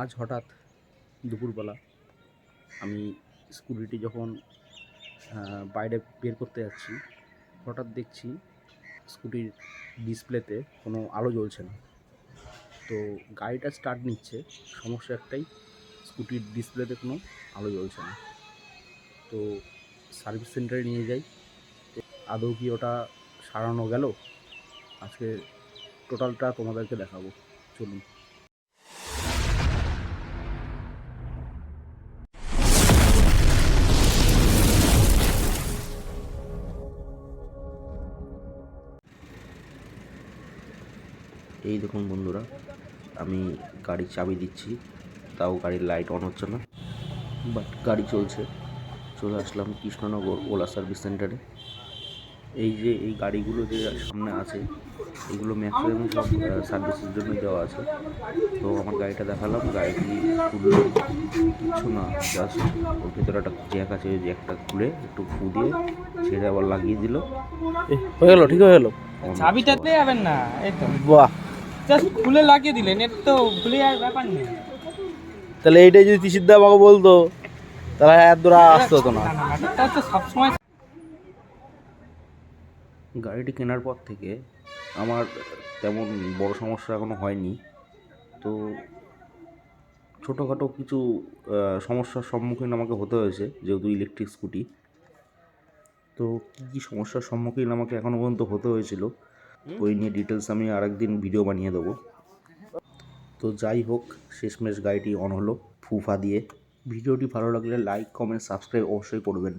আজ হঠাৎ দুপুরবেলা আমি স্কুটিটি যখন বাইরে বের করতে যাচ্ছি, হঠাৎ দেখছি স্কুটির ডিসপ্লেতে কোনো আলো জ্বলছে না। তো গাড়িটা স্টার্ট নিচ্ছে, সমস্যা একটাই, স্কুটির ডিসপ্লেতে কোনো আলো জ্বলছে না। তো সার্ভিস সেন্টারে নিয়ে যাই। তো আদৌ কি ওটা সারানো গেল? আজকে টোটালটা তোমাদেরকে দেখাবো। চলুন। এই দেখুন বন্ধুরা, আমি গাড়ির চাবি দিচ্ছি, তাও গাড়ির লাইট অন হচ্ছে না বাট গাড়ি চলছে। চলে আসলাম কৃষ্ণনগর ওলা সার্ভিস সেন্টারে এই যে এই গাড়িগুলো যে সামনে আছে এগুলো ম্যাক্সিমাম সব সার্ভিসের জন্য দেওয়া আছে। তো আমার গাড়িটা দেখালাম গাড়িটি খুললো। কিচ্ছু না জাস্ট ওর ভিতরে একটা জ্যাক আছে ওই জ্যাকটা খুলে একটু ফু দিয়ে ছেড়ে আবার লাগিয়ে দিল। হয়ে গেল ঠিক হয়ে গেল। চাবিটা দিতে যাবেন না এই তো। বাহ। জাস্ট খুলে লাগিয়ে দিলেন এর তো খুলে আর ব্যাপার নেই। তাহলে এইটাই যদি তিসিদ্দা আমাকে বলতো তাহলে এত দূর আসতে হতো না। না না ব্যাপারটা তো সবসময় গাড়িটি কেনার পর থেকে আমার তেমন বড় সমস্যা এখনও হয়নি। তো ছোটোখাটো কিছু সমস্যার সম্মুখীন আমাকে হতে হয়েছে যেহেতু ইলেকট্রিক স্কুটি তো কী কী সমস্যার সম্মুখীন আমাকে এখনও পর্যন্ত হতে হয়েছিল ওই নিয়ে ডিটেলস আমি আরেকদিন ভিডিও বানিয়ে দেবো। তো যাই হোক শেষমেশ গাড়িটি অন হলো ফুফা দিয়ে। ভিডিওটি ভালো লাগলে লাইক কমেন্ট সাবস্ক্রাইব অবশ্যই করবেন।